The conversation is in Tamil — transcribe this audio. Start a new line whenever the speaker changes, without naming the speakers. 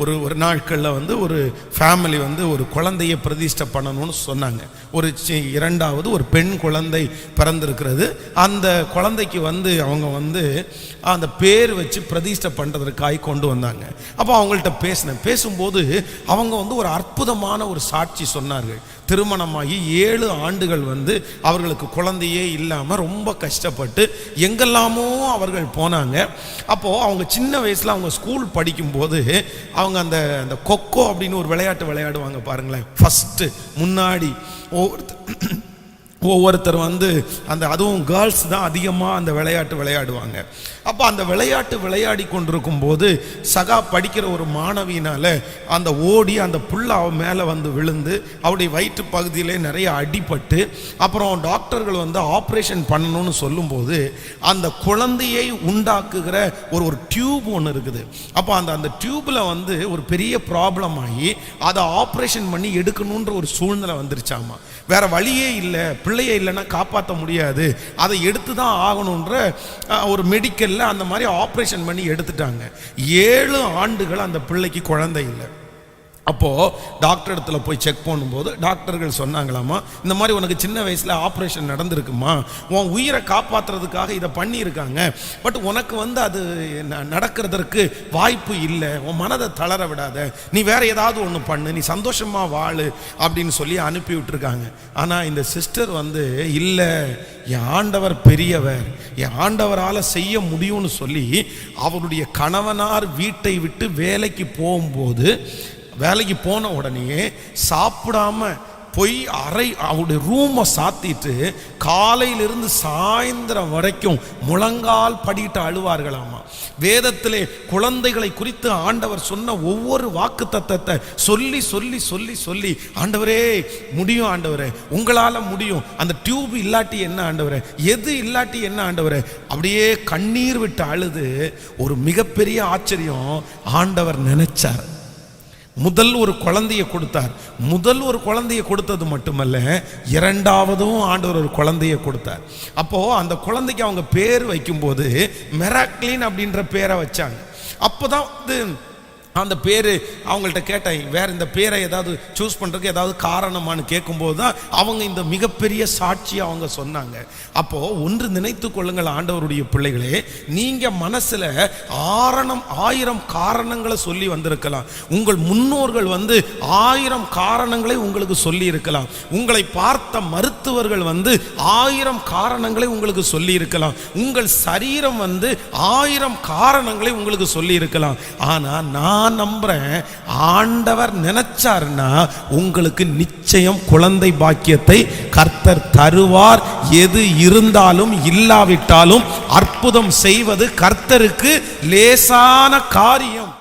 ஒரு ஒரு நாட்களில் வந்து ஒரு ஃபேமிலி வந்து ஒரு குழந்தையை பிரதிஷ்டை பண்ணணும்னு சொன்னாங்க. ஒரு இரண்டாவது ஒரு பெண் குழந்தை பிறந்திருக்கிறது. அந்த குழந்தைக்கு வந்து அவங்க வந்து அந்த பேர் வச்சு பிரதிஷ்டை பண்ணுறதுக்காய் கொண்டு வந்தாங்க. அப்போ அவங்கள்ட்ட பேசினேன். பேசும்போது அவங்க வந்து ஒரு அற்புதமான ஒரு சாட்சி சொன்னார்கள். திருமணமாகி ஏழு ஆண்டுகள் வந்து அவர்களுக்கு குழந்தையே இல்லாமல் ரொம்ப கஷ்டப்பட்டு எங்கெல்லாமோ அவர்கள் போனாங்க. அப்போது அவங்க சின்ன வயசில் அவங்க ஸ்கூல் படிக்கும்போது அவங்க அந்த அந்த கொக்கோ அப்படின்னு ஒரு விளையாட்டு விளையாடுவாங்க பாருங்களேன். ஃபஸ்ட்டு முன்னாடி ஒவ்வொருத்தர் ஒவ்வொருத்தர் வந்து அந்த அதுவும் கேர்ள்ஸ் தான் அதிகமாக அந்த விளையாட்டு விளையாடுவாங்க. அப்போ அந்த விளையாட்டு விளையாடி கொண்டிருக்கும் போது சகா படிக்கிற ஒரு மாணவியினால் அந்த ஓடி அந்த புள்ள அவ மேலே வந்து விழுந்து அவருடைய வயிற்று பகுதியிலே நிறைய அடிபட்டு அப்புறம் டாக்டர்கள் வந்து ஆப்ரேஷன் பண்ணணும்னு சொல்லும்போது அந்த குழந்தையை உண்டாக்குகிற ஒரு ஒரு டியூப் ஒன்று இருக்குது. அப்போ அந்த அந்த டியூப்பில் வந்து ஒரு பெரிய ப்ராப்ளம் ஆகி அதை ஆப்ரேஷன் பண்ணி எடுக்கணுன்ற ஒரு சூழ்நிலை வந்துருச்சாமா. வேற வழியே இல்லை பிள்ளைய இல்லைன்னா காப்பாற்ற முடியாது. அதை எடுத்து தான் ஆகணுன்ற ஒரு மெடிக்கலில் அந்த மாதிரி ஆப்ரேஷன் பண்ணி எடுத்துட்டாங்க. ஏழு ஆண்டுகள் அந்த பிள்ளைக்கு குழந்தை இல்லை. அப்போது டாக்டர் இடத்துல போய் செக் பண்ணும்போது டாக்டர்கள் சொன்னாங்களாமா இந்த மாதிரி உனக்கு சின்ன வயசில் ஆப்ரேஷன் நடந்திருக்குமா? உன் உயிரை காப்பாற்றுறதுக்காக இதை பண்ணியிருக்காங்க. பட் உனக்கு வந்து அது ந- நடக்கிறதற்கு வாய்ப்பு இல்லை. உன் மனதை தளர விடாத. நீ வேற ஏதாவது ஒன்று பண்ணு. நீ சந்தோஷமாக வாழு. அப்படின்னு சொல்லி அனுப்பி விட்டுருக்காங்க. ஆனால் இந்த சிஸ்டர் வந்து இல்லை என் ஆண்டவர் பெரியவர். என் ஆண்டவரால் செய்ய முடியும்னு சொல்லி அவருடைய கணவனார் வீட்டை விட்டு வேலைக்கு போகும்போது வேலைக்கு போன உடனே சாப்பிடாம போய் அறை அவருடைய ரூமை சாத்திட்டு காலையிலிருந்து சாயந்தரம் வரைக்கும் முழங்கால் படிட்டு அழுவார்களாமா? வேதத்திலே குழந்தைகளை குறித்து ஆண்டவர் சொன்ன ஒவ்வொரு வாக்கு தத்தத்தை சொல்லி சொல்லி சொல்லி சொல்லி ஆண்டவரே முடியும் ஆண்டவரே. உங்களால் முடியும். அந்த டியூப் இல்லாட்டி என்ன ஆண்டவரே? எது இல்லாட்டி என்ன ஆண்டவரே? அப்படியே கண்ணீர் விட்டு அழுது ஒரு மிகப்பெரிய ஆச்சரியம் ஆண்டவர் நினைச்சார். முதல் ஒரு குழந்தையை கொடுத்தார். முதல் ஒரு குழந்தையை கொடுத்தது மட்டுமல்ல இரண்டாவதும் ஆண்டவர் ஒரு குழந்தையை கொடுத்தார். அப்போது அந்த குழந்தைக்கு அவங்க பேர் வைக்கும்போது மெராக்லின் அப்படின்ற பேரை வச்சாங்க. அப்போதான் வந்து அந்த பேர் அவங்கள்ட்ட கேட்டேன் வேற இந்த பேரை ஏதாவது சூஸ் பண்ணுறதுக்கு ஏதாவது காரணமான்னு கேட்கும்போது தான் அவங்க இந்த மிகப்பெரிய சாட்சி அவங்க சொன்னாங்க. அப்போது ஒன்று நினைத்து கொள்ளுங்கள் ஆண்டவருடைய பிள்ளைகளே நீங்கள் மனசில் ஆரணம் ஆயிரம் காரணங்களை சொல்லி வந்திருக்கலாம். உங்கள் முன்னோர்கள் வந்து ஆயிரம் காரணங்களை உங்களுக்கு சொல்லி இருக்கலாம். உங்களை பார்த்த மருத்துவர்கள் வந்து ஆயிரம் காரணங்களை உங்களுக்கு சொல்லி இருக்கலாம். உங்கள் சரீரம் வந்து ஆயிரம் காரணங்களை உங்களுக்கு சொல்லி இருக்கலாம். ஆனால் நான் நம்புறேன். ஆண்டவர் நினைச்சாருன்னா உங்களுக்கு நிச்சயம் குழந்தை பாக்கியத்தை கர்த்தர் தருவார். எது இருந்தாலும் இல்லாவிட்டாலும் அற்புதம் செய்வது கர்த்தருக்கு லேசான காரியம்.